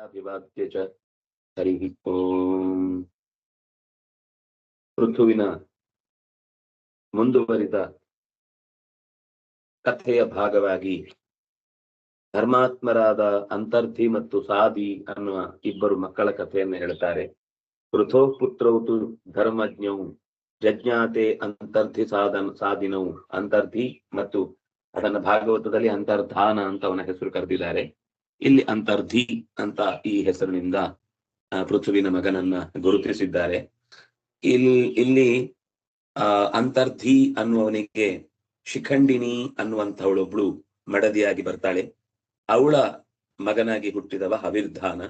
ಹರಿ ಓಂ ಋತುವಿನ ಮುಂದುವರಿದ ಕಥೆಯ ಭಾಗವಾಗಿ ಧರ್ಮಾತ್ಮರಾದ ಅಂತರ್ಧಿ ಮತ್ತು ಸಾದಿ ಅನ್ನುವ ಇಬ್ಬರು ಮಕ್ಕಳ ಕಥೆಯನ್ನು ಹೇಳ್ತಾರೆ ಪೃಥೋ ಪುತ್ರೌತು ಧರ್ಮಜ್ಞವು ಜಜ್ಞಾತೆ ಅಂತರ್ಧಿ ಸಾಧನ ಸಾಧಿನವು ಅಂತರ್ಧಿ ಮತ್ತು ಅದನ್ನ ಭಾಗವತದಲ್ಲಿ ಅಂತರ್ಧಾನ ಅಂತ ಅವನ ಹೆಸರು ಕರೆದಿದ್ದಾರೆ. ಇಲ್ಲಿ ಅಂತರ್ಧಿ ಅಂತ ಈ ಹೆಸರಿನಿಂದ ಪೃಥ್ವಿನ ಮಗನನ್ನ ಗುರುತಿಸಿದ್ದಾರೆ. ಇಲ್ಲಿ ಇಲ್ಲಿ, ಆ, ಅಂತರ್ಧಿ ಅನ್ನುವವನಿಗೆ ಶಿಖಂಡಿನಿ ಅನ್ನುವಂಥವಳೊಬ್ಳು ಮಡದಿಯಾಗಿ ಬರ್ತಾಳೆ. ಅವಳ ಮಗನಾಗಿ ಹುಟ್ಟಿದವ ಹವಿರ್ಧಾನ.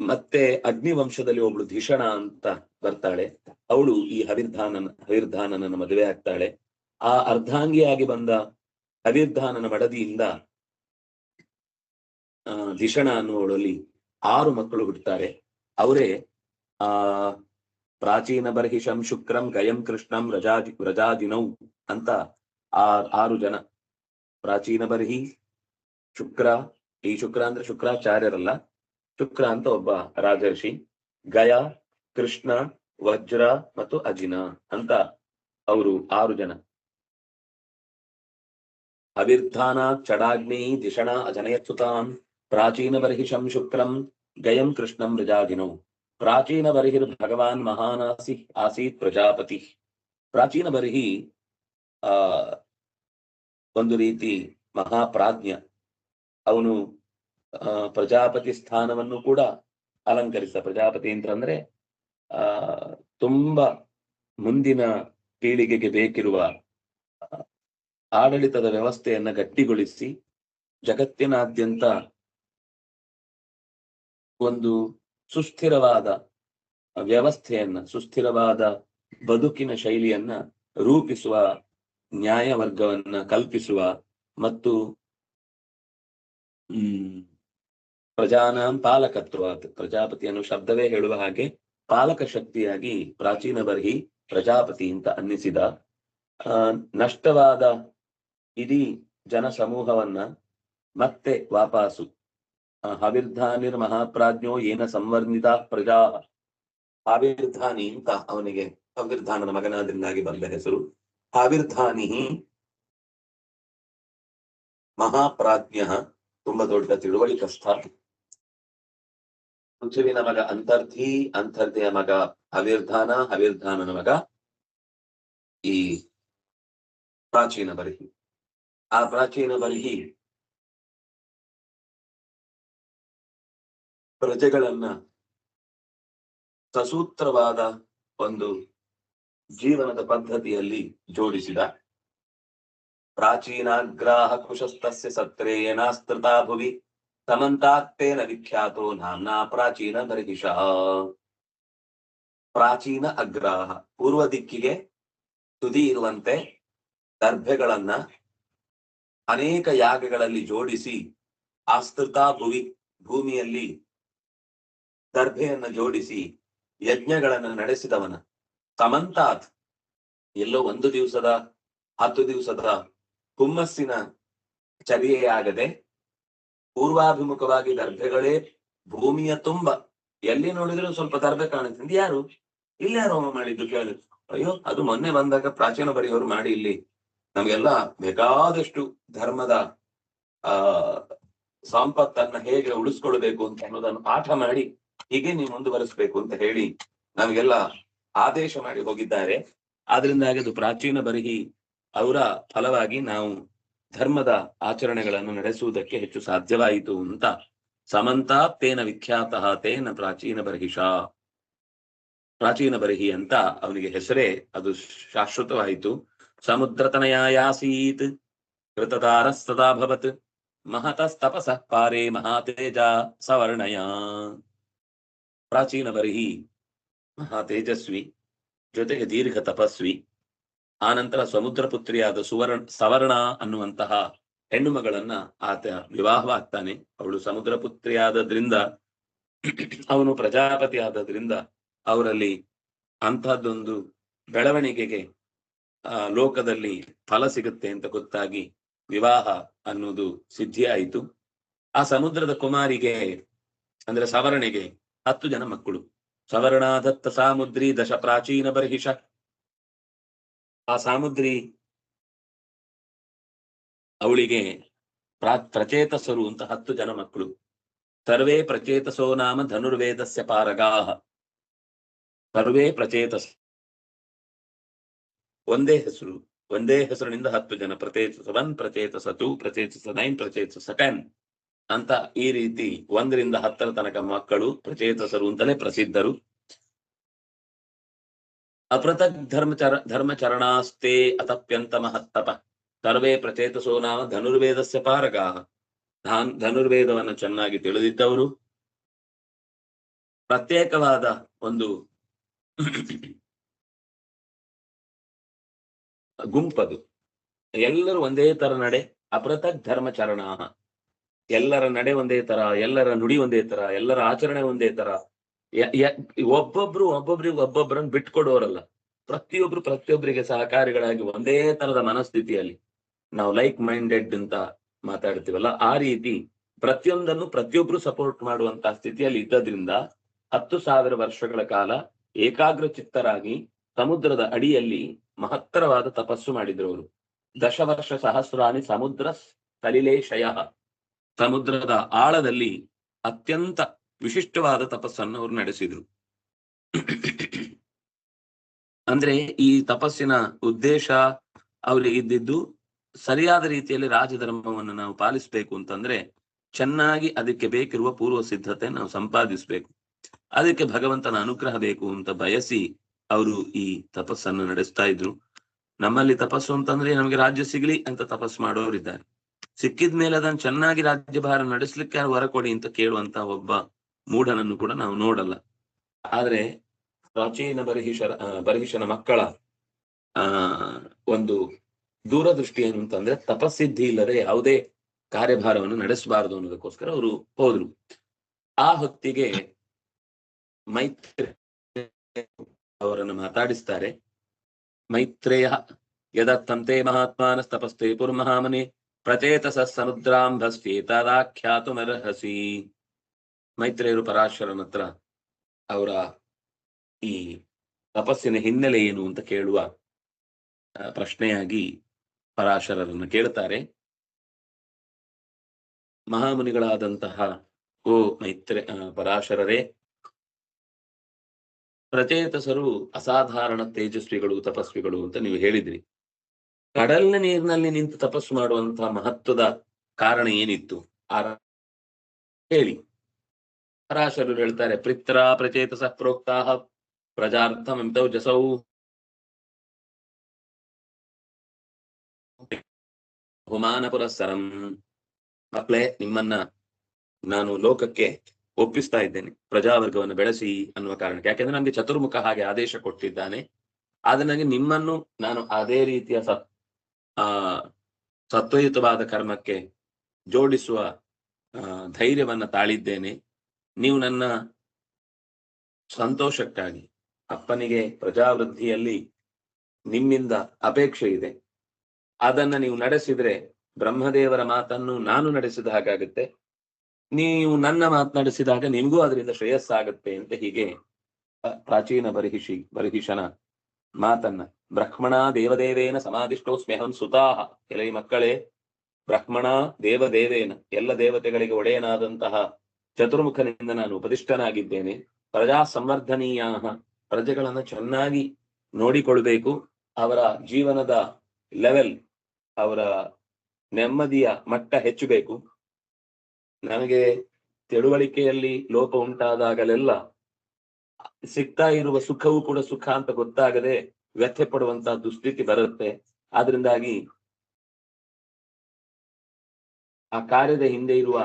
ಮತ್ತೆ ಅಗ್ನಿವಂಶದಲ್ಲಿ ಒಬ್ಳು ಧಿಷಣ ಅಂತ ಬರ್ತಾಳೆ. ಅವಳು ಈ ಹವಿರ್ಧಾನನ ಹವಿರ್ಧಾನನ ಮದುವೆ ಆಗ್ತಾಳೆ. ಆ ಅರ್ಧಾಂಗಿಯಾಗಿ ಬಂದ ಹವಿರ್ಧಾನನ ಮಡದಿಯಿಂದ ಧಿಷಣ ಅನ್ನುವಳಲ್ಲಿ ಆರು ಮಕ್ಕಳು ಹುಟ್ಟುತ್ತಾರೆ ಅವರೇ, ಆ, ಪ್ರಾಚೀನ ಬರ್ಹಿಷಂ ಶುಕ್ರಂ ಗಯಂ ಕೃಷ್ಣಂ ರಜಾ ರಜಾದಿನೌ ಅಂತ ಆರು ಜನ. ಪ್ರಾಚೀನ ಬರ್ಹಿ, ಶುಕ್ರ, ಈ ಶುಕ್ರ ಅಂದ್ರೆ ಶುಕ್ರಾಚಾರ್ಯರಲ್ಲ, ಶುಕ್ರ ಅಂತ ಒಬ್ಬ ರಾಜರ್ಷಿ, ಗಯ, ಕೃಷ್ಣ, ವಜ್ರ ಮತ್ತು ಅಜಿನ ಅಂತ ಅವರು ಆರು ಜನ. ಅವಿರ್ಧಾನ ಚಡಾಗ್ನಿ ದಿಷಣ ಅಜನಯತ್ಸುತಾಂ. ಗಯಂ ಕೃಷ್ಣಂ ರಜಾದಿನೌ ಪ್ರಾಚೀನ ಬರ್ಹಿರ್ ಭಗವಾನ್ ಮಹಾನಾಸಿ ಆಸೀತ್ ಪ್ರಜಾಪತಿ. ಪ್ರಾಚೀನ ಬರ್ಹಿ ಆ, ಒಂದು ರೀತಿ ಮಹಾಪ್ರಾಜ್ಞ. ಅವನು ಪ್ರಜಾಪತಿ ಸ್ಥಾನವನ್ನು ಕೂಡ ಅಲಂಕರಿಸ ಪ್ರಜಾಪತಿ ಅಂತಂದ್ರೆ, ಆ, ತುಂಬಾ ಮುಂದಿನ ಪೀಳಿಗೆಗೆ ಬೇಕಿರುವ ಆಡಳಿತದ ವ್ಯವಸ್ಥೆಯನ್ನ ಗಟ್ಟಿಗೊಳಿಸಿ, ಜಗತ್ತಿನಾದ್ಯಂತ ಒಂದು ಸುಸ್ಥಿರವಾದ ವ್ಯವಸ್ಥೆಯನ್ನ, ಸುಸ್ಥಿರವಾದ ಬದುಕಿನ ಶೈಲಿಯನ್ನ ರೂಪಿಸುವ ನ್ಯಾಯ ವರ್ಗವನ್ನ ಕಲ್ಪಿಸುವ ಮತ್ತು, ಹ್ಮ್, ಪ್ರಜಾನಾಂ ಪಾಲಕತ್ವ, ಪ್ರಜಾಪತಿ ಅನ್ನೋ ಶಬ್ದವೇ ಹೇಳುವ ಹಾಗೆ ಪಾಲಕ ಶಕ್ತಿಯಾಗಿ ಪ್ರಾಚೀನ ಬರ್ಹಿ ಪ್ರಜಾಪತಿ ಅಂತ ಅನ್ನಿಸಿದ ನಷ್ಟವಾದ ಇಡೀ ಜನ ಸಮೂಹವನ್ನ ಮತ್ತೆ ವಾಪಾಸು ಆ, ಹವಿರ್ಧಾನಿರ್ ಮಹಾಪ್ರಾಜ್ಞೋ ಏನ ಸಂವರ್ಣಿತ ಪ್ರಜಾ. ಹಾವಿರ್ಧಾನಿ ಅಂತ ಅವನಿಗೆ ಹವಿರ್ಧಾನನ ಮಗನಾದ್ರಿಂದಾಗಿ ಬಂದ ಹೆಸರು. ಹಾವಿರ್ಧಾನಿ ಮಹಾಪ್ರಾಜ್ಞ ತುಂಬಾ ದೊಡ್ಡ ತಿಳುವಳಿಕಸ್ಥ. ಪೃಥ್ವಿನ ಮಗ ಅಂತರ್ಧಿ ಅಂತರ್ಧಿಯ ಮಗ ಹವಿರ್ಧಾನ ಹವಿರ್ಧಾನನ ಮಗ ಈ ಪ್ರಾಚೀನ ಬರಹಿ. ಆ ಪ್ರಾಚೀನ ಬರಿಹಿ ಪ್ರಜೆಗಳನ್ನ ಸಸೂತ್ರವಾದ ಒಂದು ಜೀವನದ ಪದ್ಧತಿಯಲ್ಲಿ ಜೋಡಿಸಿದ. ಪ್ರಾಚೀನಾಗ್ರಾಹ ಕುಶಸ್ತಸ್ಯ ಸತ್ರೇಯನಾಸ್ತೃತಾ ಭುವಿ ಸಮಂತಾತ್ತೇನ ವಿಖ್ಯಾತೋ ನಾಮ್ನಾ ಪ್ರಾಚೀನ ಬರ್ಹಿಷಃ ಪ್ರಾಚೀನ ಅಗ್ರಾಹ ಪೂರ್ವ ದಿಕ್ಕಿಗೆ ತುದಿ ಇರುವಂತೆ ದರ್ಭೆಗಳನ್ನ ಅನೇಕ ಯಾಗಗಳಲ್ಲಿ ಜೋಡಿಸಿ ಆಸ್ತೃತಾ ಭುವಿ ಭೂಮಿಯಲ್ಲಿ ದರ್ಭೆಯನ್ನ ಜೋಡಿಸಿ ಯಜ್ಞಗಳನ್ನು ನಡೆಸಿದವನ. ಸಮಂತಾತ್ ಎಲ್ಲೋ ಒಂದು ದಿವಸದ, ಹತ್ತು ದಿವಸದ ಹುಮ್ಮಸ್ಸಿನ ಚರ್ಯೆಯಾಗದೆ ಪೂರ್ವಾಭಿಮುಖವಾಗಿ ದರ್ಭೆಗಳೇ ಭೂಮಿಯ ತುಂಬ. ಎಲ್ಲಿ ನೋಡಿದ್ರು ಸ್ವಲ್ಪ ದರ್ಭೆ ಕಾಣುತ್ತೆ. ಯಾರು? ಇಲ್ಲಿ ಹೋಮ ಮಾಡಿದ್ದು ಕೇಳಿದ್ರು ಅಯ್ಯೋ, ಅದು ಮೊನ್ನೆ ಬಂದಾಗ ಪ್ರಾಚೀನ ಬರೆಯೋರು ಮಾಡಿ ಇಲ್ಲಿ. ನಮ್ಗೆಲ್ಲ ಬೇಕಾದಷ್ಟು ಧರ್ಮದ, ಆ, ಸಂಪತ್ತನ್ನ ಹೇಗೆ ಉಳಿಸ್ಕೊಳ್ಬೇಕು ಅಂತ ಅನ್ನೋದನ್ನು ಪಾಠ ಮಾಡಿ ಹೀಗೆ ನೀವು ಮುಂದುವರಿಸಬೇಕು ಅಂತ ಹೇಳಿ ನಮಗೆಲ್ಲ ಆದೇಶ ಮಾಡಿ ಹೋಗಿದ್ದಾರೆ. ಆದ್ರಿಂದಾಗಿ ಅದು ಪ್ರಾಚೀನ ಬರಹಿ ಅವರ ಫಲವಾಗಿ ನಾವು ಧರ್ಮದ ಆಚರಣೆಗಳನ್ನು ನಡೆಸುವುದಕ್ಕೆ ಹೆಚ್ಚು ಸಾಧ್ಯವಾಯಿತು ಅಂತ ಸಮಂತ ತೇನ ವಿಖ್ಯಾತ ತೇನ ಪ್ರಾಚೀನ ಬರ್ಹಿಷ. ಪ್ರಾಚೀನ ಬರಹಿ ಅಂತ ಅವನಿಗೆ ಹೆಸರೇ ಅದು ಶಾಶ್ವತವಾಯಿತು. ಸಮುದ್ರತನಯಾಸೀತ್ ಕೃತದಾರಸ್ತದಾಭವತ್ ಮಹತಸ್ತಪಸ ಪಾರೇ ಮಹಾತೇಜ ಸವರ್ಣಯ. ಪ್ರಾಚೀನ ಬರಿಹಿ ಮಹಾ ತೇಜಸ್ವಿ ಜೊತೆಗೆ ದೀರ್ಘ ತಪಸ್ವಿ, ಆನಂತರ ಸಮುದ್ರ ಪುತ್ರಿಯಾದ ಸುವರ್ಣ, ಸವರ್ಣ ಅನ್ನುವಂತಹ ಹೆಣ್ಣು ಮಗಳನ್ನ ಆತ ವಿವಾಹವಾಗ್ತಾನೆ. ಅವಳು ಸಮುದ್ರ ಪುತ್ರಿಯಾದದ್ರಿಂದ ಅವನು ಪ್ರಜಾಪತಿ ಆದದ್ರಿಂದ ಅವರಲ್ಲಿ ಅಂತಹದ್ದೊಂದು ಬೆಳವಣಿಗೆಗೆ, ಆ, ಲೋಕದಲ್ಲಿ ಫಲ ಸಿಗುತ್ತೆ ಅಂತ ಗೊತ್ತಾಗಿ ವಿವಾಹ ಅನ್ನುವುದು ಸಿದ್ಧಿಯಾಯಿತು. ಆ ಸಮುದ್ರದ ಕುಮಾರಿಗೆ, ಅಂದ್ರೆ ಸವರ್ಣಿಗೆ ಹತ್ತು ಜನ ಮಕ್ಕಳು. ಸವರ್ಣಾದತ್ತ ಸಾಮುದ್ರಿ ದಶ ಪ್ರಾಚೀನ ಬರ್ಹಿಷ. ಆ ಸಾಮುದ್ರಿ ಅವಳಿಗೆ ಪ್ರಾ ಪ್ರಚೇತಸರು ಅಂತ ಹತ್ತು ಜನ ಮಕ್ಕಳು. ಸರ್ವೇ ಪ್ರಚೇತಸೋ ನಾಮ ಧನುರ್ವೇದಸ್ಯ ಪಾರಗಾಹ. ಸರ್ವೇ ಪ್ರಚೇತಸ ಒಂದೇ ಹೆಸರು. ಒಂದೇ ಹೆಸರಿನಿಂದ ಹತ್ತು ಜನ. Prachetasa one Prachetasa two Prachetasa nine Prachetasa ten ಅಂತ ಈ ರೀತಿ ಒಂದರಿಂದ ಹತ್ತರ ತನಕ ಮಕ್ಕಳು ಪ್ರಚೇತಸರು ಅಂತಲೇ ಪ್ರಸಿದ್ಧರು. ಅಪೃಥಕ್ ಧರ್ಮಚರ, ಧರ್ಮಚರಣಾಸ್ತೆ ಅತಪ್ಯಂತ ಮಹತ್ತಪ. ಸರ್ವೇ ಪ್ರಚೇತಸೋ ನಾಮ ಧನುರ್ವೇದಸ್ಯ ಪಾರಕ ಧಾನ್, ಧನುರ್ವೇದವನ್ನು ಚೆನ್ನಾಗಿ ತಿಳಿದಿದ್ದವರು. ಪ್ರತ್ಯೇಕವಾದ ಒಂದು ಗುಂಪದು. ಎಲ್ಲರೂ ಒಂದೇ ತರ ನಡೆ. ಅಪೃಥಕ್ ಧರ್ಮಚರಣ ಎಲ್ಲರ ನಡೆ ಒಂದೇ ತರ, ಎಲ್ಲರ ನುಡಿ ಒಂದೇ ತರ, ಎಲ್ಲರ ಆಚರಣೆ ಒಂದೇ ತರ. ಒಬ್ಬೊಬ್ರು ಒಬ್ಬೊಬ್ರಿಗೆ ಒಬ್ಬೊಬ್ಬರನ್ನ ಬಿಟ್ಕೊಡೋರಲ್ಲ. ಪ್ರತಿಯೊಬ್ರು ಪ್ರತಿಯೊಬ್ಬರಿಗೆ ಸಹಕಾರಿಗಳಾಗಿ ಒಂದೇ ತರದ ಮನಸ್ಥಿತಿಯಲ್ಲಿ ನಾವು ಲೈಕ್ ಮೈಂಡೆಡ್ ಅಂತ ಮಾತಾಡ್ತೀವಲ್ಲ, ಆ ರೀತಿ ಪ್ರತಿಯೊಂದನ್ನು ಪ್ರತಿಯೊಬ್ರು ಸಪೋರ್ಟ್ ಮಾಡುವಂತಹ ಸ್ಥಿತಿಯಲ್ಲಿ ಇದ್ದದ್ರಿಂದ ಹತ್ತು ಸಾವಿರ ವರ್ಷಗಳ ಕಾಲ ಏಕಾಗ್ರ ಚಿತ್ತರಾಗಿ ಸಮುದ್ರದ ಅಡಿಯಲ್ಲಿ ಮಹತ್ತರವಾದ ತಪಸ್ಸು ಮಾಡಿದ್ರು ಅವರು ದಶವರ್ಷ ಸಹಸ್ರಾನಿ ಸಮುದ್ರ ಸಲಿಲೇಶಯ ಸಮುದ್ರದ ಆಳದಲ್ಲಿ ಅತ್ಯಂತ ವಿಶಿಷ್ಟವಾದ ತಪಸ್ಸನ್ನು ಅವರು ನಡೆಸಿದ್ರು. ಅಂದ್ರೆ ಈ ತಪಸ್ಸಿನ ಉದ್ದೇಶ ಅವ್ರಿಗೆ ಇದ್ದಿದ್ದು ಸರಿಯಾದ ರೀತಿಯಲ್ಲಿ ರಾಜಧರ್ಮವನ್ನು ನಾವು ಪಾಲಿಸ್ಬೇಕು ಅಂತಂದ್ರೆ ಚೆನ್ನಾಗಿ ಅದಕ್ಕೆ ಬೇಕಿರುವ ಪೂರ್ವ ಸಿದ್ಧತೆ ನಾವು ಸಂಪಾದಿಸ್ಬೇಕು. ಅದಕ್ಕೆ ಭಗವಂತನ ಅನುಗ್ರಹ ಬೇಕು ಅಂತ ಬಯಸಿ ಅವರು ಈ ತಪಸ್ಸನ್ನು ನಡೆಸ್ತಾ ಇದ್ರು. ನಮ್ಮಲ್ಲಿ ತಪಸ್ಸು ಅಂತಂದ್ರೆ ನಮಗೆ ರಾಜ್ಯ ಸಿಗ್ಲಿ ಅಂತ ತಪಸ್ಸು ಮಾಡೋರಿದ್ದಾರೆ. ಸಿಕ್ಕಿದ ಮೇಲೆ ಅದನ್ನು ಚೆನ್ನಾಗಿ ರಾಜ್ಯಭಾರ ನಡೆಸ್ಲಿಕ್ಕೆ ಯಾರು ಕೊಡಿ ಅಂತ ಕೇಳುವಂತ ಒಬ್ಬ ಮೂಢನನ್ನು ಕೂಡ ನಾವು ನೋಡಲ್ಲ. ಆದ್ರೆ ಪ್ರಾಚೀನ ಬರಹಿಷರ ಬರಹಿಷನ ಮಕ್ಕಳ ಒಂದು ದೂರದೃಷ್ಟಿ ಏನು ಅಂತಂದ್ರೆ ತಪಸ್ಸಿದ್ಧಿ ಇಲ್ಲದೆ ಯಾವುದೇ ಕಾರ್ಯಭಾರವನ್ನು ನಡೆಸಬಾರದು ಅನ್ನೋದಕ್ಕೋಸ್ಕರ ಅವರು ಹೋದ್ರು. ಆ ಹೊತ್ತಿಗೆ ಮೈತ್ರಿ ಅವರನ್ನು ಮಾತಾಡಿಸ್ತಾರೆ. ಮೈತ್ರೇಯ ಯದತ್ತಂತೆ ಮಹಾತ್ಮಾನಸ್ತಪಸ್ತೆ ಪುರ್ಮಹಾಮನೆ ಪ್ರಚೇತಸ ಅರ್ಹಸಿ ಮೈತ್ರೇಯರು ಪರಾಶರನ ಹತ್ರ ಅವರ ಈ ತಪಸ್ಸಿನ ಹಿನ್ನೆಲೆ ಏನು ಅಂತ ಕೇಳುವ ಪ್ರಶ್ನೆಯಾಗಿ ಪರಾಶರರನ್ನು ಕೇಳ್ತಾರೆ ಮಹಾಮುನಿಗಳಾದಂತಹ ಓ ಮೈತ್ರಿ ಪರಾಶರರೇ, ಪ್ರಚೇತಸರು ಅಸಾಧಾರಣ ತೇಜಸ್ವಿಗಳು, ತಪಸ್ವಿಗಳು ಅಂತ ನೀವು ಹೇಳಿದ್ರಿ. ಕಡಲಿನ ನೀರಿನಲ್ಲಿ ನಿಂತು ತಪಸ್ಸು ಮಾಡುವಂತಹ ಮಹತ್ವದ ಕಾರಣ ಏನಿತ್ತು? ಹೇಳಿ. ಪರಾಶರು ಹೇಳ್ತಾರೆ ಪ್ರಿತ್ರ ಪ್ರಚೇತಸ ಪ್ರೋಕ್ತಾ ಪ್ರಜಾರ್ಥಮಿತೌ ಜಸೌ. ಹುಮಾನ ಪುರಸ್ಸರಂ ಮಕ್ಕಳೇ, ನಿಮ್ಮನ್ನ ನಾನು ಲೋಕಕ್ಕೆ ಒಪ್ಪಿಸ್ತಾ ಇದ್ದೇನೆ. ಪ್ರಜಾವರ್ಗವನ್ನು ಬೆಳೆಸಿ ಅನ್ನುವ ಕಾರಣಕ್ಕೆ. ಯಾಕೆಂದ್ರೆ ನನಗೆ ಚತುರ್ಮುಖ ಹಾಗೆ ಆದೇಶ ಕೊಟ್ಟಿದ್ದಾನೆ. ಆದ್ರೆ ನನಗೆ ನಿಮ್ಮನ್ನು ನಾನು ಅದೇ ರೀತಿಯ ಸತ್ ಆ, ಸತ್ವಯುತವಾದ ಕರ್ಮಕ್ಕೆ ಜೋಡಿಸುವ ಧೈರ್ಯವನ್ನ ತಾಳಿದ್ದೇನೆ. ನೀವು ನನ್ನ ಸಂತೋಷಕ್ಕಾಗಿ, ಅಪ್ಪನಿಗೆ ಪ್ರಜಾವೃದ್ಧಿಯಲ್ಲಿ ನಿಮ್ಮಿಂದ ಅಪೇಕ್ಷೆ ಇದೆ. ಅದನ್ನ ನೀವು ನಡೆಸಿದ್ರೆ ಬ್ರಹ್ಮದೇವರ ಮಾತನ್ನು ನಾನು ನಡೆಸಿದ ಹಾಗಾಗುತ್ತೆ. ನೀವು ನನ್ನ ಮಾತನಾಡಿಸಿದಾಗ ನಿಮಗೂ ಅದರಿಂದ ಶ್ರೇಯಸ್ಸಾಗುತ್ತೆ ಅಂತ ಹೀಗೆ ಪ್ರಾಚೀನ ಬರಹಿಷಿ, ಬರಹಿಷನ ಮಾತನ್ನ ಬ್ರಹ್ಮಣ ದೇವದೇವೇನ ಸಮಾಧಿಷ್ಟೋಸ್ಮ್ಯಹಂ ಸುತಾಹ. ಎಲೈ ಮಕ್ಕಳೇ, ಬ್ರಹ್ಮಣ ದೇವದೇವೇನ, ಎಲ್ಲ ದೇವತೆಗಳಿಗೆ ಒಡೆಯನಾದಂತಹ ಚತುರ್ಮುಖನಿಂದ ನಾನು ಉಪದಿಷ್ಟನಾಗಿದ್ದೇನೆ. ಪ್ರಜಾ ಸಂವರ್ಧನೀಯ ಪ್ರಜೆಗಳನ್ನು ಚೆನ್ನಾಗಿ ನೋಡಿಕೊಳ್ಬೇಕು ಅವರ ಜೀವನದ ಲೆವೆಲ್ ಅವರ ನೆಮ್ಮದಿಯ ಮಟ್ಟ ಹೆಚ್ಚಬೇಕು. ನನಗೆ ತಿಳುವಳಿಕೆಯಲ್ಲಿ ಲೋಪ ಉಂಟಾದಾಗಲೆಲ್ಲ ಸಿಗ್ತಾ ಇರುವ ಸುಖವೂ ಕೂಡ ಸುಖ ಅಂತ ಗೊತ್ತಾಗದೆ ವ್ಯಥೆ ಪಡುವಂತಹ ದುಸ್ಥಿತಿ ಬರುತ್ತೆ. ಆದ್ರಿಂದಾಗಿ ಆ ಕಾರ್ಯದ ಹಿಂದೆ ಇರುವ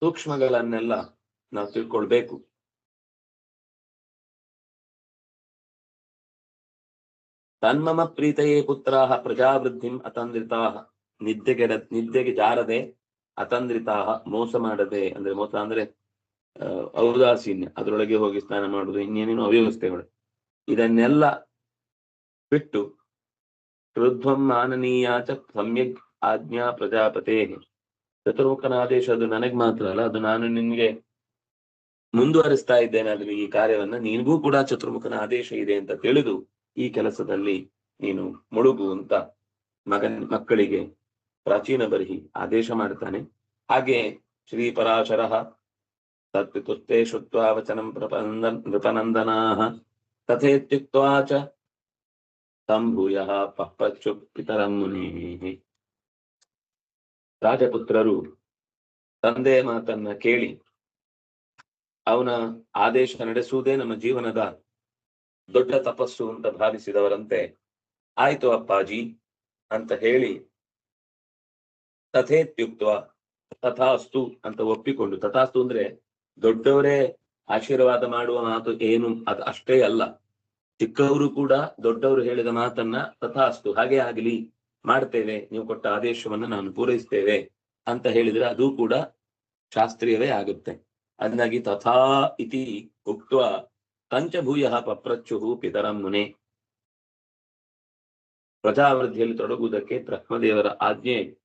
ಸೂಕ್ಷ್ಮಗಳನ್ನೆಲ್ಲ ನಾವು ತಿಳ್ಕೊಳ್ಬೇಕು. ತನ್ಮಮ ಪ್ರೀತೆಯೇ ಪುತ್ರಾಹ ಪ್ರಜಾವೃದ್ಧಿಂ ಅತಂದ್ರಿತಾಹ. ನಿದ್ದೆಗೆಡ, ನಿದ್ದೆಗೆ ಜಾರದೆ ಅತಂದ್ರಿತಾಹ, ಮೋಸ ಮಾಡದೆ ಅಂದ್ರೆ ಮೋಸ ಅಂದ್ರೆ ಔದಾಸೀನ್ಯ. ಅದರೊಳಗೆ ಹೋಗಿ ಸ್ನಾನ ಮಾಡುದು ಇನ್ನೇನೇನು ಅವ್ಯವಸ್ಥೆಗಳು. ಇದನ್ನೆಲ್ಲ ಬಿಟ್ಟು ಋಧ್ವಂ ಮಾನನೀಯ ಚ ಸಮ್ಯಕ್ ಆಜ್ಞಾ ಪ್ರಜಾಪತೇ ಚತುರ್ಮುಖನ ಆದೇಶ ಅದು ನನಗ್ ಮಾತ್ರ ಅಲ್ಲ, ಅದು ನಾನು ನಿನ್ಗೆ ಮುಂದುವರಿಸ್ತಾ ಇದ್ದೇನೆ ಅದ್ರ ಈ ಕಾರ್ಯವನ್ನ ನಿನಗೂ ಕೂಡ ಚತುರ್ಮುಖನ ಆದೇಶ ಇದೆ ಅಂತ ತಿಳಿದು ಈ ಕೆಲಸದಲ್ಲಿ ನೀನು ಮುಳುಗು ಅಂತ ಮಗನ್ ಮಕ್ಕಳಿಗೆ ಪ್ರಾಚೀನ ಬರಹಿ ಆದೇಶ ಮಾಡ್ತಾನೆ. ಹಾಗೆ ಶ್ರೀ ಪರಾಶರ ತತ್ಪಿತುಸ್ತೆ ಶುತ್ವಾ ವಚನ ಪ್ರಪನಂದನ್ ತಥೇತ್ಯುಕ್ತ್ವಾ ಚ ಸಂಭೂಯ ಪಪ್ಪಚ್ಚು ಪಿತರಂ ಮುನಿ ರಾಜಪುತ್ರರು ತಂದೆ ಮಾತನ್ನ ಕೇಳಿ ಅವನ ಆದೇಶ ನಡೆಸುವುದೇ ನಮ್ಮ ಜೀವನದ ದೊಡ್ಡ ತಪಸ್ಸು ಅಂತ ಭಾವಿಸಿದವರಂತೆ, ಆಯ್ತು ಅಪ್ಪಾಜಿ ಅಂತ ಹೇಳಿ ತಥೇತ್ಯುಕ್ತ ತಥಾಸ್ತು ಅಂತ ಒಪ್ಪಿಕೊಂಡು, ತಥಾಸ್ತು ಅಂದ್ರೆ ದೊಡ್ಡವರೇ ಆಶೀರ್ವಾದ ಮಾಡುವ ಮಾತು ಏನು? ಅದು ಅಷ್ಟೇ ಅಲ್ಲ. ಚಿಕ್ಕವರು ಕೂಡ ದೊಡ್ಡವರು ಹೇಳಿದ ಮಾತನ್ನ ತಥಾಸ್ತು, ಹಾಗೆ ಆಗಲಿ, ಮಾಡ್ತೇವೆ. ನೀವು ಕೊಟ್ಟ ಆದೇಶವನ್ನ ನಾನು ಪೂರೈಸ್ತೇವೆ ಅಂತ ಹೇಳಿದ್ರೆ ಅದು ಕೂಡ ಶಾಸ್ತ್ರೀಯವೇ ಆಗುತ್ತೆ. ಅದನ್ನಾಗಿ ತಥಾ ಇತಿ ಉಕ್ತ ಪಂಚಭೂಯ ಪಪ್ರಚ್ಚು ಪಿತರಂ ಮುನೆ. ಪ್ರಜಾವೃದ್ಧಿಯಲ್ಲಿ ತೊಡಗುವುದಕ್ಕೆ ಬ್ರಹ್ಮದೇವರ ಆಜ್ಞೆ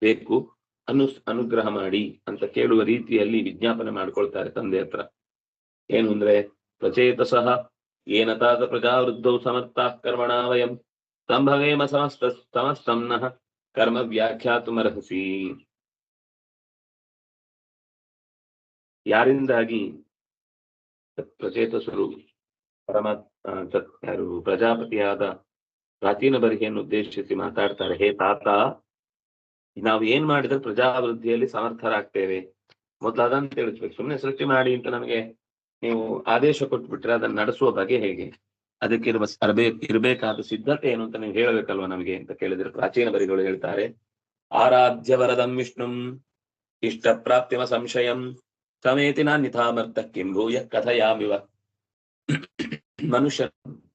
ಬೇಕು. ಅನು, ಅನುಗ್ರಹ ಮಾಡಿ ಅಂತ ಕೇಳುವ ರೀತಿಯಲ್ಲಿ ವಿಜ್ಞಾಪನೆ ಮಾಡ್ಕೊಳ್ತಾರೆ ತಂದೆ ಹತ್ರ. ಏನು ಅಂದ್ರೆ, ಪ್ರಚೇತ ಸಹ ಏನತಾದ ಪ್ರಜಾವೃದ್ಧೌ ಸಮರ್ಥ ಕರ್ಮಣ ವಯಂ, ಸಂಭವೇಮ ಸಮಸ್ತ ಸಮಸ್ತಂನಃ ಕರ್ಮ ವ್ಯಾಖ್ಯಾತುಮರ್ಹಸಿ. ಯಾರಿಂದಾಗಿ ಪ್ರಚೇತಸರು ಪರಮ ಯಾರು ಪ್ರಜಾಪತಿಯಾದ ಪ್ರಾಚೀನ ಬರಿಗೆಯನ್ನು ಉದ್ದೇಶಿಸಿ ಮಾತಾಡ್ತಾರೆ, ಹೇ ತಾತ ನಾವು ಏನ್ ಮಾಡಿದ್ರೆ ಪ್ರಜಾವೃದ್ಧಿಯಲ್ಲಿ ಸಮರ್ಥರಾಗ್ತೇವೆ. ಮೊದಲು ಅದನ್ನ ತಿಳಿಸ್ಬೇಕು. ಸುಮ್ಮನೆ ಸೃಷ್ಟಿ ಮಾಡಿ ಅಂತ ನಮಗೆ ನೀವು ಆದೇಶ ಕೊಟ್ಬಿಟ್ರೆ ಅದನ್ನ ನಡೆಸುವ ಬಗೆ ಹೇಗೆ? ಅದಕ್ಕೆ ಇರುವ ಇರಬೇಕು ಇರಬೇಕಾದ ಸಿದ್ಧತೆ ಏನು ಅಂತ ನೀವು ಹೇಳಬೇಕಲ್ವಾ ನಮಗೆ ಅಂತ ಕೇಳಿದ್ರೆ ಪ್ರಾಚೀನ ಬರಿಗಳು ಹೇಳ್ತಾರೆ. ಆರಾಧ್ಯ ವರದಂ ವಿಷ್ಣುಂ, ಇಷ್ಟ ಪ್ರಾಪ್ತಿಮ ಸಂಶಯಂ ಸಮೇತಿನ ನಿಧಾಮರ್ಥ ಕಿಂಭೂಯ ಕಥಯಾಮಿವ. ಮನುಷ್ಯ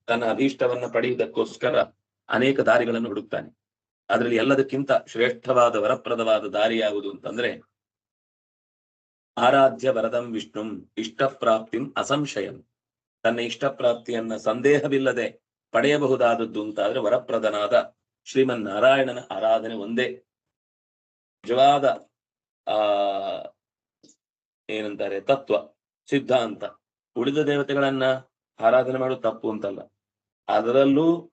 ತನ್ನ ಅಭೀಷ್ಟವನ್ನ ಪಡೆಯುವುದಕ್ಕೋಸ್ಕರ ಅನೇಕ ದಾರಿಗಳನ್ನು ಹುಡುಕ್ತಾನೆ. ಅದರಲ್ಲಿ ಎಲ್ಲದಕ್ಕಿಂತ ಶ್ರೇಷ್ಠವಾದ, ವರಪ್ರದವಾದ ದಾರಿ ಯಾವುದು ಅಂತಂದ್ರೆ, ಆರಾಧ್ಯ ವರದಂ ವಿಷ್ಣುಂ ಇಷ್ಟಪ್ರಾಪ್ತಿಂ ಅಸಂಶಯಂ. ತನ್ನ ಇಷ್ಟಪ್ರಾಪ್ತಿಯನ್ನ ಸಂದೇಹವಿಲ್ಲದೆ ಪಡೆಯಬಹುದಾದದ್ದು ಅಂತಾದ್ರೆ ವರಪ್ರದನಾದ ಶ್ರೀಮನ್ ನಾರಾಯಣನ ಆರಾಧನೆ ಒಂದೇ. ನಿಜವಾದ, ಆ, ಏನಂತಾರೆ, ತತ್ವ, ಸಿದ್ಧಾಂತ. ಉಳಿದ ದೇವತೆಗಳನ್ನ ಆರಾಧನೆ ಮಾಡೋದು ತಪ್ಪು ಅಂತಲ್ಲ. ಅದರಲ್ಲೂ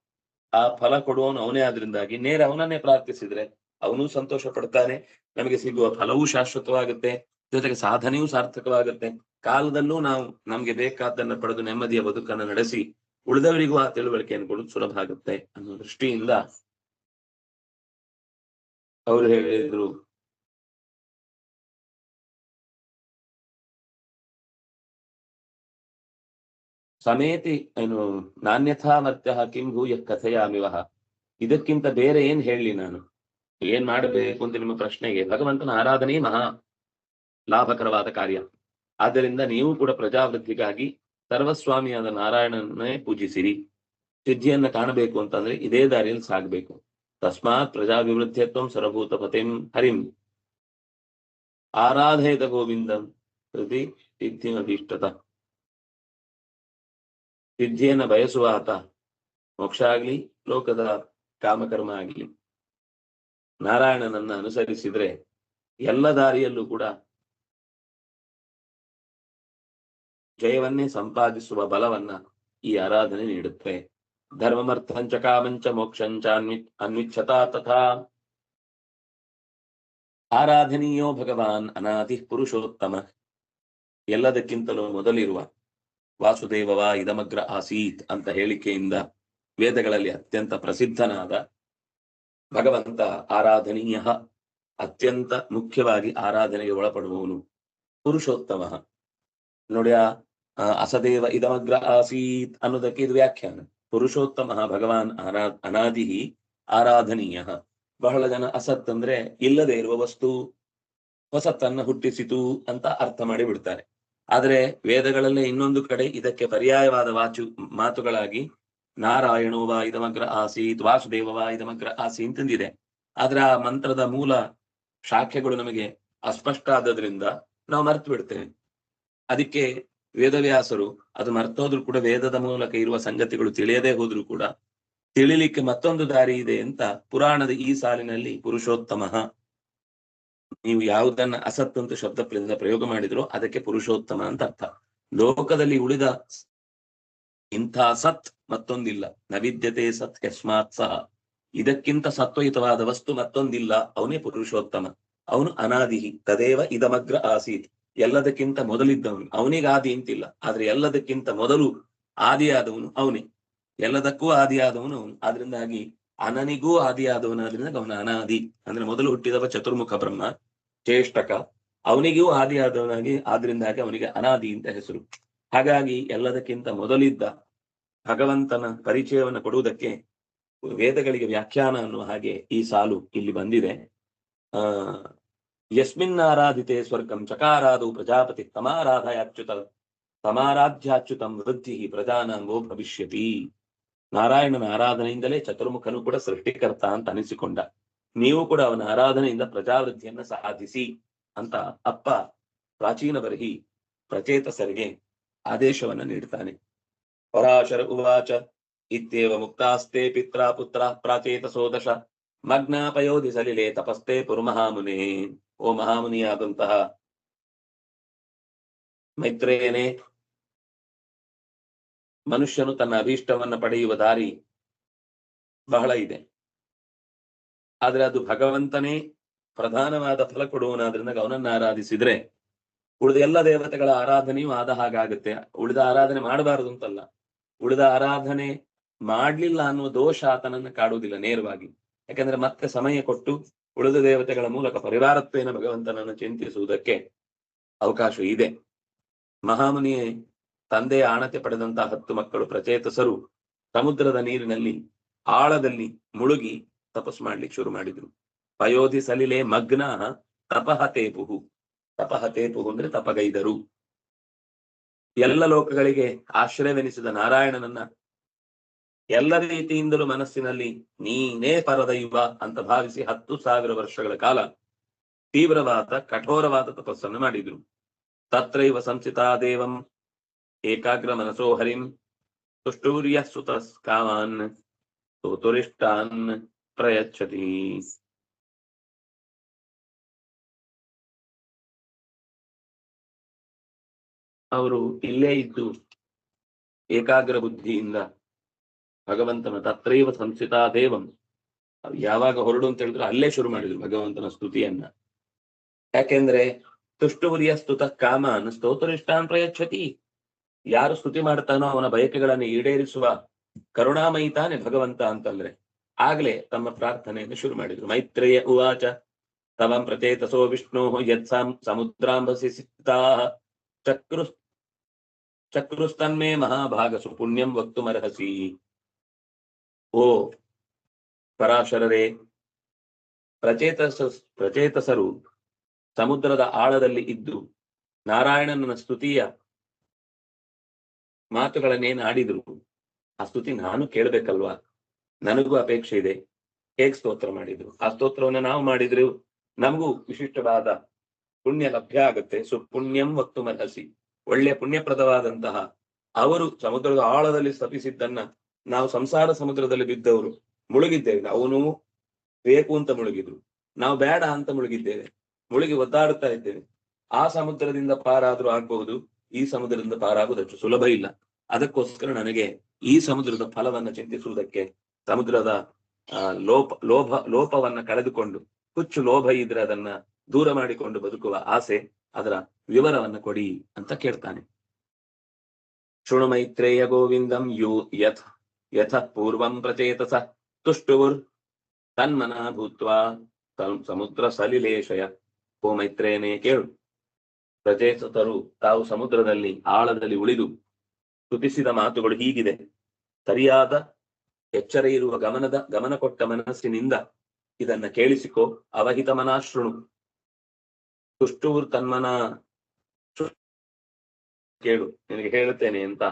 ಆ ಫಲ ಕೊಡುವವನು ಅವನೇ ಆದ್ರಿಂದಾಗಿ ನೇರ ಅವನನ್ನೇ ಪ್ರಾರ್ಥಿಸಿದ್ರೆ ಅವನು ಸಂತೋಷ ಪಡ್ತಾನೆ. ನಮಗೆ ಸಿಗುವ ಫಲವೂ ಶಾಶ್ವತವಾಗುತ್ತೆ. ಜೊತೆಗೆ ಸಾಧನೆಯೂ ಸಾರ್ಥಕವಾಗುತ್ತೆ. ಕಾಲದಲ್ಲೂ ನಾವು ನಮ್ಗೆ ಬೇಕಾದ್ದನ್ನ ಪಡೆದು ನೆಮ್ಮದಿಯ ಬದುಕನ್ನು ನಡೆಸಿ ಉಳಿದವರಿಗೂ ಆ ತಿಳುವಳಿಕೆಯನ್ನು ಕೊಡೋದು ಸುಲಭ ಆಗುತ್ತೆ ಅನ್ನೋ ದೃಷ್ಟಿಯಿಂದ ಅವರು ಹೇಳಿದ್ರು. ಸಮೇತಿ, ಏನು ನಾನ್ಯಥಾ ಮತ್ಯ ಕಿಂ ಭೂಯ ಕಥೆಯಾಮಿವಹ ಇದಕ್ಕಿಂತ ಬೇರೆ ಏನ್ ಹೇಳಲಿ ನಾನು? ಏನ್ ಮಾಡಬೇಕು ಅಂತ ನಿಮ್ಮ ಪ್ರಶ್ನೆಗೆ? ಭಗವಂತನ ಆರಾಧನೆ ಮಹಾ ಲಾಭಕರವಾದ ಕಾರ್ಯ. ಆದ್ದರಿಂದ ನೀವು ಕೂಡ ಪ್ರಜಾವೃದ್ಧಿಗಾಗಿ ಸರ್ವಸ್ವಾಮಿಯಾದ ನಾರಾಯಣನೇ ಪೂಜಿಸಿರಿ. ಸಿದ್ಧಿಯನ್ನ ಕಾಣಬೇಕು ಅಂತಂದ್ರೆ ಇದೇ ದಾರಿಯಲ್ಲಿ ಸಾಗಬೇಕು. ತಸ್ಮಾತ್ ಪ್ರಜಾವಿವೃದ್ಧಿತ್ವಂ ಸರ್ವಭೂತ ಪತಿಂ ಹರಿಂ. ಆರಾಧೇತ ಗೋವಿಂದಂ ಪ್ರತಿ ಸಿದ್ಧಿಮಭೀಷ್ಟತ ಸಿದ್ಧಿಯನ್ನ ಬಯಸುವ ಆತ ಮೋಕ್ಷ ಆಗ್ಲಿ, ಲೋಕದ ಕಾಮಕರ್ಮ ಆಗ್ಲಿ. ನಾರಾಯಣನನ್ನ ಅನುಸರಿಸಿದ್ರೆ ಎಲ್ಲ ದಾರಿಯಲ್ಲೂ ಕೂಡ ಜಯವನ್ನೇ ಸಂಪಾದಿಸುವ ಬಲವನ್ನ ಈ ಆರಾಧನೆ ನೀಡುತ್ತೆ. ಧರ್ಮಮರ್ಥಂಚ ಕಾಮಂಚ ಮೋಕ್ಷಂಚ ಅನ್ವಿ, ಅನ್ವಿಚ್ಛತಾ ತಥಾ. ಆರಾಧನೀಯೋ ಭಗವಾನ್ ಅನಾದಿ ಪುರುಷೋತ್ತಮ. ಎಲ್ಲದಕ್ಕಿಂತಲೂ ಮೊದಲಿರುವ ವಾಸುದೇವವ ಇದಮಗ್ರ ಆಸೀತ್ ಅಂತ ಹೇಳಿಕೆಯಿಂದ ವೇದಗಳಲ್ಲಿ ಅತ್ಯಂತ ಪ್ರಸಿದ್ಧನಾದ ಭಗವಂತ ಆರಾಧನೀಯ ಅತ್ಯಂತ ಮುಖ್ಯವಾಗಿ ಆರಾಧನೆಗೆ ಒಳಪಡುವವನು ಪುರುಷೋತ್ತಮ. ನೋಡಿ ಆ ಅಸದೇವ ಇದಮಗ್ರ ಆಸೀತ್ ಅನ್ನೋದಕ್ಕೆ ಇದು ವ್ಯಾಖ್ಯಾನ. ಪುರುಷೋತ್ತಮ ಭಗವಾನ್ ಅನಾದಿ ಆರಾಧನೀಯ. ಬಹಳ ಜನ ಅಸತ್ ಅಂದ್ರೆ ಇಲ್ಲದೆ ಇರುವ ವಸ್ತು ಹೊಸತ್ತನ್ನ ಹುಟ್ಟಿಸಿತು ಅಂತ ಅರ್ಥ ಮಾಡಿ ಬಿಡ್ತಾರೆ ಆದ್ರೆ ವೇದಗಳಲ್ಲೇ ಇನ್ನೊಂದು ಕಡೆ ಇದಕ್ಕೆ ಪರ್ಯಾಯವಾದ ವಾಚು ಮಾತುಗಳಾಗಿ ನಾರಾಯಣೋ ವಾ ಇದಮಗ್ರ ಆಸೀತ್, ವಾಸುದೇವವ ಇದಮಗ್ರ ಆಸಿ ಅಂತಂದಿದೆ ಆದ್ರೆ ಆ ಮಂತ್ರದ ಮೂಲ ಶಾಖೆಗಳು ನಮಗೆ ಅಸ್ಪಷ್ಟ ಆದದ್ರಿಂದ ನಾವು ಮರೆತು ಬಿಡ್ತೇವೆ. ಅದಕ್ಕೆ ವೇದವ್ಯಾಸರು ಅದು ಮರ್ತೋದ್ರು ಕೂಡ ವೇದದ ಮೂಲಕ ಇರುವ ಸಂಗತಿಗಳು ತಿಳಿಯದೇ ಹೋದ್ರು ಕೂಡ ತಿಳಿಲಿಕ್ಕೆ ಮತ್ತೊಂದು ದಾರಿ ಇದೆ ಅಂತ ಪುರಾಣದ ಈ ಸಾಲಿನಲ್ಲಿ ಪುರುಷೋತ್ತಮ ನೀವು ಯಾವುದನ್ನ ಅಸತ್ ಅಂತ ಶಬ್ದ ಪ್ರಯೋಗ ಮಾಡಿದ್ರು ಅದಕ್ಕೆ ಪುರುಷೋತ್ತಮ ಅಂತ ಅರ್ಥ. ಲೋಕದಲ್ಲಿ ಉಳಿದ ಇಂಥ ಸತ್ ಮತ್ತೊಂದಿಲ್ಲ. ನವಿದ್ಯತೆ ಸತ್ ಯಸ್ಮಾತ್ ಸಹ. ಇದಕ್ಕಿಂತ ಸತ್ವಯುತವಾದ ವಸ್ತು ಮತ್ತೊಂದಿಲ್ಲ. ಅವನೇ ಪುರುಷೋತ್ತಮ. ಅವನು ಅನಾದಿಹಿ. ತದೇವ ಇದಮಗ್ರ ಆಸೀತ್. ಎಲ್ಲದಕ್ಕಿಂತ ಮೊದಲಿದ್ದವನು. ಅವನಿಗೆ ಆದಿ ಅಂತಿಲ್ಲ ಆದ್ರೆ ಎಲ್ಲದಕ್ಕಿಂತ ಮೊದಲು ಆದಿಯಾದವನು ಅವನೇ. ಎಲ್ಲದಕ್ಕೂ ಆದಿಯಾದವನು ಅವನು. ಆದ್ರಿಂದಾಗಿ ಅನನಿಗೂ ಆದಿಯಾದವನಾದ್ರಿಂದ ಅವನ ಅನಾದಿ, ಅಂದ್ರೆ ಮೊದಲು ಹುಟ್ಟಿದವ ಚತುರ್ಮುಖ ಬ್ರಹ್ಮ ಚೇಷ್ಟಕ ಅವನಿಗೂ ಆದಿಯಾದವನಾಗಿ ಆದ್ರಿಂದಾಗಿ ಅವನಿಗೆ ಅನಾದಿ ಅಂತ ಹೆಸರು. ಹಾಗಾಗಿ ಎಲ್ಲದಕ್ಕಿಂತ ಮೊದಲಿದ್ದ ಭಗವಂತನ ಪರಿಚಯವನ್ನು ಕೊಡುವುದಕ್ಕೆ ವೇದಗಳಿಗೆ ವ್ಯಾಖ್ಯಾನ ಅನ್ನುವ ಹಾಗೆ ಈ ಸಾಲು ಇಲ್ಲಿ ಬಂದಿದೆ. ಆ ಯಸ್ಮಿನ್ ಆರಾಧಿತೆ ಸ್ವರ್ಗಂ ಚಕಾರಾದು ಪ್ರಜಾಪತಿ ತಮಾರಾಧಯಾಚ್ಯುತ, ತಮಾರಾಧ್ಯಾಚ್ಯುತಂ ವೃದ್ಧಿ ಪ್ರಜಾನಾಂಗೋ ಭವಿಷ್ಯತಿ. ನಾರಾಯಣನ ಆರಾಧನೆಯಿಂದಲೇ ಚತುರ್ಮುಖನು ಕೂಡ ಸೃಷ್ಟಿಕರ್ತ ಅಂತ ಅನಿಸಿಕೊಂಡ. ನೀವು ಕೂಡ ಅವನ ಆರಾಧನೆಯಿಂದ ಪ್ರಜಾವೃದ್ಧಿಯನ್ನ ಸಾಧಿಸಿ ಅಂತ ಅಪ್ಪ ಪ್ರಾಚೀನ ಬರಹಿ ಪ್ರಚೇತಸರಿಗೆ ಆದೇಶವನ್ನ ನೀಡ್ತಾನೆ. ಪರಾಶರ ಉವಾಚ, ಇತ್ಯೇವ ಮುಕ್ತಾಸ್ತೆ ಪಿತ್ರ ಪುತ್ರ ಪ್ರಾಚೇತ ಸೋದಶ, ಮಗ್ನಾಪಯೋಧಿ ಸಲಿಲೆ ತಪಸ್ತೆ ಪುರುಮಹಾಮುನೇ, ಓ ಮಹಾಮುನಿಯಾದಂತಹ ಮೈತ್ರೇಯನೇ ಮನುಷ್ಯನು ತನ್ನ ಅಭೀಷ್ಟವನ್ನ ಪಡೆಯುವ ದಾರಿ ಬಹಳ ಇದೆ. ಆದ್ರೆ ಅದು ಭಗವಂತನೇ ಪ್ರಧಾನವಾದ ಫಲ ಕೊಡುವನಾದ್ರಿಂದ ಅವನನ್ನ ಆರಾಧಿಸಿದ್ರೆ ಉಳಿದ ಎಲ್ಲ ದೇವತೆಗಳ ಆರಾಧನೆಯೂ ಆದ ಹಾಗಾಗುತ್ತೆ. ಉಳಿದ ಆರಾಧನೆ ಮಾಡಬಾರದು ಅಂತಲ್ಲ. ಉಳಿದ ಆರಾಧನೆ ಮಾಡ್ಲಿಲ್ಲ ಅನ್ನುವ ದೋಷ ಆತನನ್ನು ಕಾಡುವುದಿಲ್ಲ ನೇರವಾಗಿ. ಯಾಕಂದ್ರೆ ಮತ್ತೆ ಸಮಯ ಕೊಟ್ಟು ಉಳಿದ ದೇವತೆಗಳ ಮೂಲಕ ಪರಿವಾರತ್ವೇನ ಭಗವಂತನನ್ನು ಚಿಂತಿಸುವುದಕ್ಕೆ ಅವಕಾಶ ಇದೆ. ಮಹಾಮುನಿಯೇ ತಂದೆಯ ಆಣತೆ ಪಡೆದಂತಹ ಹತ್ತು ಮಕ್ಕಳು ಪ್ರಚೇತಸರು ಸಮುದ್ರದ ನೀರಿನಲ್ಲಿ ಆಳದಲ್ಲಿ ಮುಳುಗಿ ತಪಸ್ ಮಾಡ್ಲಿಕ್ಕೆ ಶುರು ಮಾಡಿದ್ರು. ಪಯೋಧಿ ಸಲಿಲೆ ಮಗ್ನ ತಪಹತೇಪುಹು. ತಪಹತೇಪುಹು ತಪಹ ತೇಪುಹು ಅಂದ್ರೆ ತಪಗೈದರು. ಎಲ್ಲ ಲೋಕಗಳಿಗೆ ಆಶ್ರಯವೆನಿಸಿದ ನಾರಾಯಣನನ್ನ ಎಲ್ಲ ರೀತಿಯಿಂದಲೂ ಮನಸ್ಸಿನಲ್ಲಿ ನೀನೇ ಪರದೈವ ಅಂತ ಭಾವಿಸಿ ಹತ್ತು ಸಾವಿರ ವರ್ಷಗಳ ಕಾಲ ತೀವ್ರವಾದ, ಕಠೋರವಾದ ತಪಸ್ಸನ್ನು ಮಾಡಿದ್ರು. ತತ್ರೈವ ಸಂಚಿತಾ ದೇವಂ ಏಕಾಗ್ರ ಮನಸೋ ಹರಿಂ ತುಷ್ಟೂರ್ಯ ಸುತಸ್ಕಾಮಾನ್ ಕಾಮಾನ್ ಸೋತುರಿಷ್ಟಾನ್ ಪ್ರಯಚ್ಛತಿ. ಅವರು ಇಲ್ಲೇ ಇದ್ದು ಏಕಾಗ್ರ ಬುದ್ಧಿಯಿಂದ ಭಗವಂತನ ತತ್ರೈವ ಸಂಸ್ಥಿತಾ ದೇವಂ. ಯಾವಾಗ ಹೊರಡು ಅಂತ ಹೇಳಿದ್ರು ಅಲ್ಲೇ ಶುರು ಮಾಡಿದ್ರು ಭಗವಂತನ ಸ್ತುತಿಯನ್ನ. ಯಾಕೆಂದ್ರೆ ತುಷ್ಟುರಿಯ ಸ್ತುತ ಕಾಮಾನ್ ಸ್ತೋತರಿಷ್ಟಾನ್ ಪ್ರಯಚ್ಛತಿ. ಯಾರು ಸ್ತುತಿ ಮಾಡ್ತಾನೋ ಅವನ ಬಯಕೆಗಳನ್ನು ಈಡೇರಿಸುವ ಕರುಣಾಮಯಿ ತಾನೆ ಭಗವಂತ ಅಂತಂದ್ರೆ. ಆಗ್ಲೇ ತಮ್ಮ ಪ್ರಾರ್ಥನೆಯನ್ನು ಶುರು ಮಾಡಿದ್ರು. ಮೈತ್ರೇಯ ಉವಾಚ ತವಂ ಪ್ರಚೇತಸೋ ವಿಷ್ಣು ಯತ್ಸಾಂ ಸಮುದ್ರಾಂಬಸಿ ಸಿಕ್ತಾ. ಚಕ್ರು ಚಕ್ರುಸ್ತನ್ಮೇ ಮಹಾಭಾಗಸು ಪುಣ್ಯಂ ವಕ್ತುಮರ್ಹಸಿ. ಓ ಪರಾಶರರೇ ಪ್ರಚೇತಸ ಪ್ರಚೇತಸರು ಸಮುದ್ರದ ಆಳದಲ್ಲಿ ಇದ್ದು ನಾರಾಯಣನ ಸ್ತುತಿಯ ಮಾತುಗಳನ್ನೇನು ಆಡಿದ್ರು ಆ ಸ್ತುತಿ ನಾನು ಕೇಳ್ಬೇಕಲ್ವಾ? ನನಗೂ ಅಪೇಕ್ಷೆ ಇದೆ. ಹೇಗ್ ಸ್ತೋತ್ರ ಮಾಡಿದ್ರು? ಆ ಸ್ತೋತ್ರವನ್ನ ನಾವು ಮಾಡಿದ್ರು. ನಮಗೂ ವಿಶಿಷ್ಟವಾದ ಪುಣ್ಯ ಲಭ್ಯ ಆಗುತ್ತೆ. ಸುಪುಣ್ಯಂ ವಕ್ತು ಮನಸಿ. ಒಳ್ಳೆ ಪುಣ್ಯಪ್ರದವಾದಂತಹ ಅವರು ಸಮುದ್ರದ ಆಳದಲ್ಲಿ ಸ್ಥಪಿಸಿದ್ದನ್ನ ನಾವು ಸಂಸಾರ ಸಮುದ್ರದಲ್ಲಿ ಬಿದ್ದವರು ಮುಳುಗಿದ್ದೇವೆ. ಅವನು ಬೇಕು ಅಂತ ಮುಳುಗಿದ್ರು. ನಾವು ಬೇಡ ಅಂತ ಮುಳುಗಿದ್ದೇವೆ. ಮುಳುಗಿ ಒದ್ದಾಡುತ್ತಾ ಇದ್ದೇವೆ. ಆ ಸಮುದ್ರದಿಂದ ಪಾರಾದ್ರೂ ಆಗ್ಬಹುದು. ಈ ಸಮುದ್ರದಿಂದ ಪಾರಾಗುವುದಷ್ಟು ಸುಲಭ ಇಲ್ಲ. ಅದಕ್ಕೋಸ್ಕರ ನನಗೆ ಈ ಸಮುದ್ರದ ಫಲವನ್ನ ಚಿಂತಿಸುವುದಕ್ಕೆ ಸಮುದ್ರದ ಲೋಪ, ಲೋಭ, ಲೋಪವನ್ನ ಕಳೆದುಕೊಂಡು, ಹುಚ್ಚು ಲೋಭ ಇದ್ರೆ ಅದನ್ನ ದೂರ ಮಾಡಿಕೊಂಡು ಬದುಕುವ ಆಸೆ ಅದರ ವಿವರವನ್ನ ಕೊಡಿ ಅಂತ ಕೇಳ್ತಾನೆ. ಶೃಣು ಮೈತ್ರೇಯ ಗೋವಿಂದಂ ಯು ಯಥ ಯಥ ಪೂರ್ವಂ ಪ್ರಚೇತಸ ತುಷ್ಟುವುರ್ ತನ್ಮನ ಭೂತ್ವಾ ಸಮುದ್ರ ಸಲಿಲೇಶಯ. ಓ ಮೈತ್ರೇಯನೇ ಕೇಳು. ಪ್ರಚೇತರು ತಾವು ಸಮುದ್ರದಲ್ಲಿ, ಆಳದಲ್ಲಿ ಉಳಿದು ಸ್ತುತಿಸಿದ ಮಾತುಗಳು ಹೀಗಿದೆ. ಸರಿಯಾದ ಎಚ್ಚರ ಇರುವ ಗಮನದ, ಗಮನ ಕೊಟ್ಟ ಮನಸ್ಸಿನಿಂದ ಇದನ್ನ ಕೇಳಿಸಿಕೋ, ಅವಹಿತ ಮನಾಶೃಣು ತುಷ್ಟೂರ್ ತನ್ಮನ ಕೇಳು, ನಿನಗೆ ಹೇಳುತ್ತೇನೆ ಅಂತ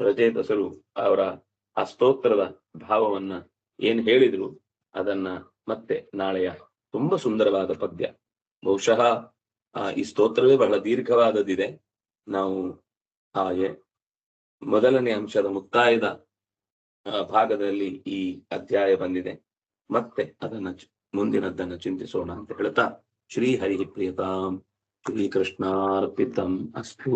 ಪ್ರಚೇತಸರು ಅವರ ಆ ಸ್ತೋತ್ರದ ಭಾವವನ್ನ ಏನ್ ಹೇಳಿದ್ರು, ಅದನ್ನ ಮತ್ತೆ ನಾಳೆಯ ತುಂಬಾ ಸುಂದರವಾದ ಪದ್ಯ. ಬಹುಶಃ ಆ, ಈ ಸ್ತೋತ್ರವೇ ಬಹಳ ದೀರ್ಘವಾದದಿದೆ ನಾವು ಆ ಮೊದಲನೇ ಅಂಶದ ಮುಕ್ತಾಯದ ಭಾಗದಲ್ಲಿ ಈ ಅಧ್ಯಾಯ ಬಂದಿದೆ. ಮತ್ತೆ ಅದನ್ನ ಮುಂದಿನದ್ದನ್ನ ಚಿಂತಿಸೋಣ ಅಂತ ಹೇಳ್ತಾ ಶ್ರೀಹರಿ ಪ್ರಿಯತಾಂ ಶ್ರೀಕೃಷ್ಣಾರ್ಪಿತಂ ಅಸ್ತು.